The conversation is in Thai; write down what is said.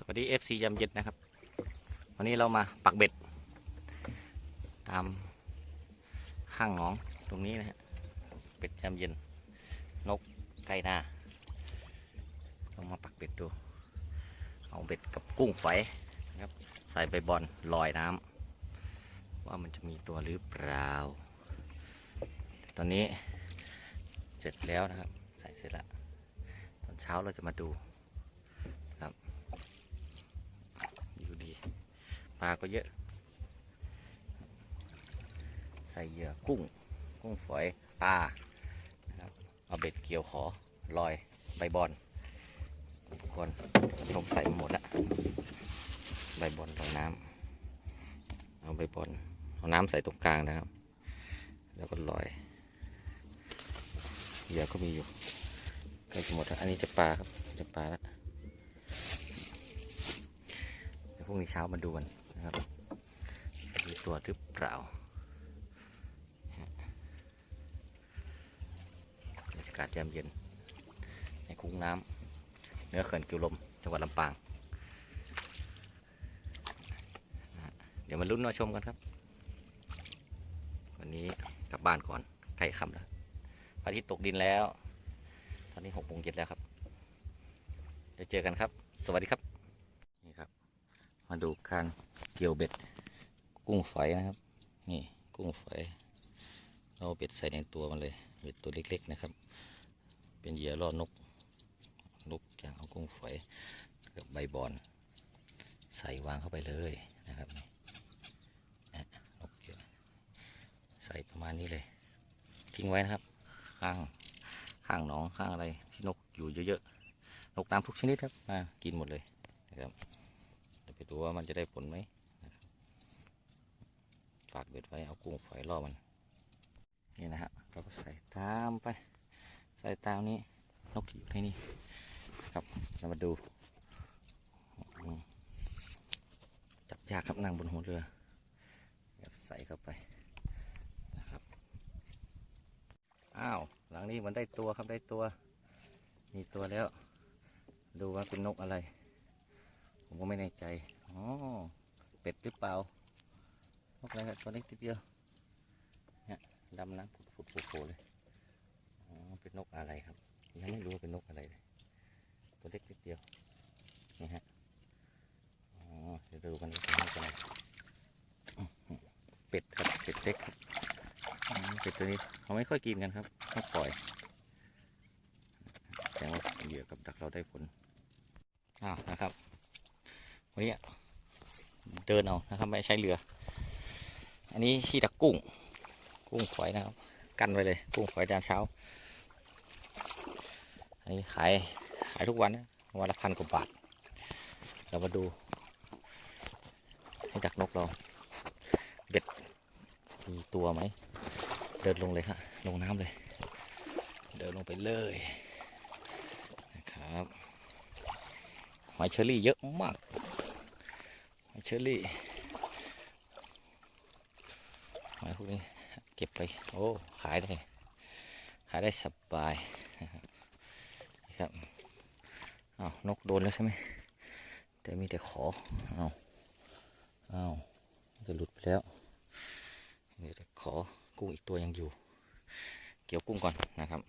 สวัสดี FC ยำเย็นนะครับ วันนี้เรามาปักเบ็ด ตามข้างหนองตรงนี้นะฮะเป็ดยำเย็น นกไก่นาลองมาปักเบ็ดดู เอาเบ็ดกับกุ้งไฟนะครับ ใส่ใบบอลลอยน้ำว่ามันจะมีตัวหรือเปล่า ตอนนี้เสร็จแล้วนะครับ ใส่เสร็จแล้วตอนเช้าเราจะมาดู ปลาก็เยอะ ใส่เหยื่อกุ้ง กุ้งฝอยปลานะครับเอาเบ็ดเกี่ยวขอลอยใบบอลอุกรณ์ลงใส่หมดละใบบอลลอยน้ำเอาใบบอลเอาน้ำใส่ตรงกลางนะครับ แล้วก็ลอยเหยื่อก็มีอยู่ใกล้จะหมดแล้วอันนี้จะปลาครับจะปลาแล้วเดี๋ยวพรุ่งนี้เช้ามาดูกัน นะครับมีตัวหรือเปล่าฮะบรรยากาศยามเย็น ในคุ้งน้ำเนื้อเขื่อนกิวลม จังหวัดลำปางนะเดี๋ยวมาลุ้นมาชมกันครับ วันนี้กลับบ้านก่อนใกล้ค่ำแล้วพระอาทิตย์ตกดินแล้ว ตอนนี้หกโมงเย็นแล้วครับ เดี๋ยวเจอกันครับ สวัสดีครับ มาดูการเกี่ยวเบ็ด กุ้งฝอยนะครับ นี่กุ้งฝอยเราเบ็ดใส่ในตัวมันเลยเบ็ดตัวเล็ก ๆนะครับ เป็นเหยื่อล่อนกนกอย่างเอากุ้งฝอยกับใบบอน ใส่วางเข้าไปเลยนะครับนี่นกเยอะใส่ประมาณนี้เลย ทิ้งไว้นะครับ ข้างข้างหนองข้างอะไรที่นกอยู่เยอะๆนกน้ำทุกชนิดครับมากินหมดเลยนะครับ ไปดูว่ามันจะได้ผลไหมฝากเบ็ดไว้เอากุ้งฝอยล่อมัน นี่นะฮะเราก็ใส่ตามไป ใส่ตามนี้นกอยู่ในนี้ครับเรามาดูจับยากครับนั่งบนหัวเรือใส่เข้าไปนะครับอ้าวหลังนี้มันได้ตัวครับได้ตัว มีตัวแล้ว ดูว่าเป็นนกอะไร ผมก็ไม่แน่ใจอ๋อเป็ดหรือเปล่านกอะไรครับตัวเล็กทีเดียวเนี่ยดำน้ำผุดผุดโผล่ๆเลยอ๋อเป็นนกอะไรครับยังไม่รู้ว่าเป็นนกอะไรเลยตัวเล็กนิดเดียวนี่ฮะอ๋อเดี๋ยวดูกันว่าเป็นนกอะไรเป็ดครับเป็ดเล็กครับเป็ดตัวนี้เขาไม่ค่อยกินกันครับต้องปล่อยแสดงว่าเหยื่อกับดักเราได้ผลอ้าวนะครับ วันนี้เดินเอานะครับไม่ใช้เรือ อันนี้ที่ดักกุ้ง กุ้งฝอยนะครับ กันไว้เลย กุ้งฝอยตอนเช้า อันนี้ขายขายทุกวันนะวันละพันกว่าบาท เรามาดู ให้ดักนกเรา เบ็ดมีตัวไหม เดินลงเลยครับลงน้ำเลย เดินลงไปเลยนะครับหอยเชอรี่เยอะมาก เชอรี่หอยพวกนี้เก็บไป โอ้ ขายได้ ขายได้สบายนะครับอ้าวนกโดนแล้วใช่ไหมแต่มีแต่ขออ้าวอ้าวจะหลุดไปแล้วมีแต่ขอกุ้งอีกตัวยังอยู่ เกี่ยวกุ้งก่อนนะครับ